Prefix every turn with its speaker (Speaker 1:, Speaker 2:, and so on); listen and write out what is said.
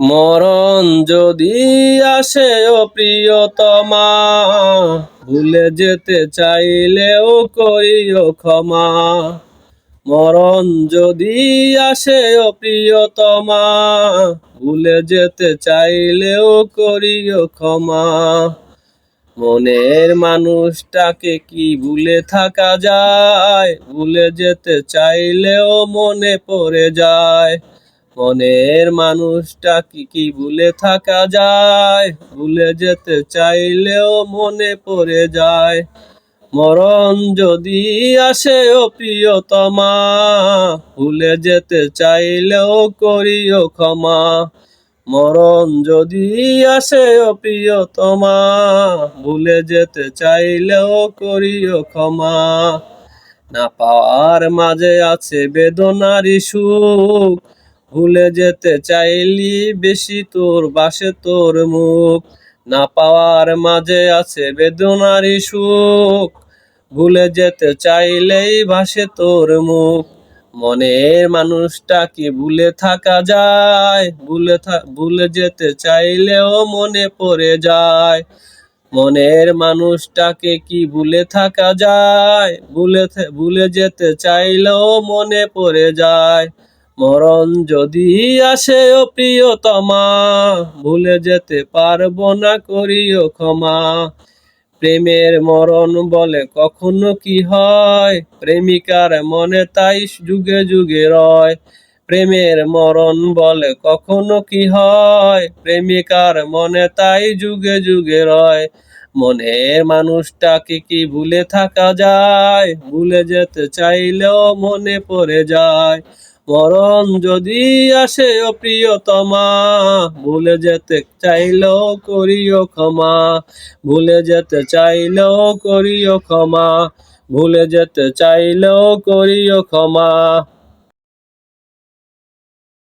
Speaker 1: মরণ যদি আসে ও প্রিয়তমা, ভুলে যেতে চাইলেও করিও ক্ষমা। মরণ যদি আসে ও প্রিয়তমা, ভুলে যেতে চাইলেও করিও ক্ষমা। মনের মানুষটাকে কি ভুলে থাকা যায়? ভুলে যেতে চাইলেও মনে পড়ে যায়। মনের মানুষটাকে কি ভুলে থাকা যায়? ভুলে যেতে চাইলেও মনে পড়ে যায়। মরণ যদি আসে ও প্রিয়তমা, ভুলে যেতে চাইলেও করিও ক্ষমা। মরণ যদি আসে ও প্রিয়তমা, ভুলে যেতে চাইলেও করিও ক্ষমা। না পাওয়ার মাঝে আছে বেদনারি সুখ ভুলে যেতে চাইলি বেশি তোর বাসে তোর মুখ। না পাওয়ার মাঝে আছে বেদনারি সুখ। ভুলে যেতে চাইলেই ভাসে তোর মুখ। মনের মানুষটা কি ভুলে থাকা যায়? ভুলে ভুলে যেতে চাইলেও মনে পড়ে যায়। মনের মানুষটাকে কি ভুলে থাকা যায়? ভুলে ভুলে যেতে চাইলেও মনে পড়ে যায়। মরণ যদি আসে ও প্রিয়তমা, ভুলে যেতে পারব না, করিও ক্ষমা। প্রেমের মরণ বলে কখনো কি হয়? প্রেমিকার মনে তাই যুগে যুগে রয়। প্রেমের মরণ বলে কখনো কি হয়? প্রেমিকার মনে তাই যুগে যুগে রয়। মনের মানুষটাকে কি ভুলে থাকা যায়? ভুলে যেতে চাইলেও মনে পড়ে যায়। মরণ যদি আসে ও প্রিয়তমা, ভুলে যেতে চাইলেও করিও ক্ষমা, ভুলে যেতে চাইলেও করিও ক্ষমা, ভুলে যেতে চাইলেও করিও ক্ষমা।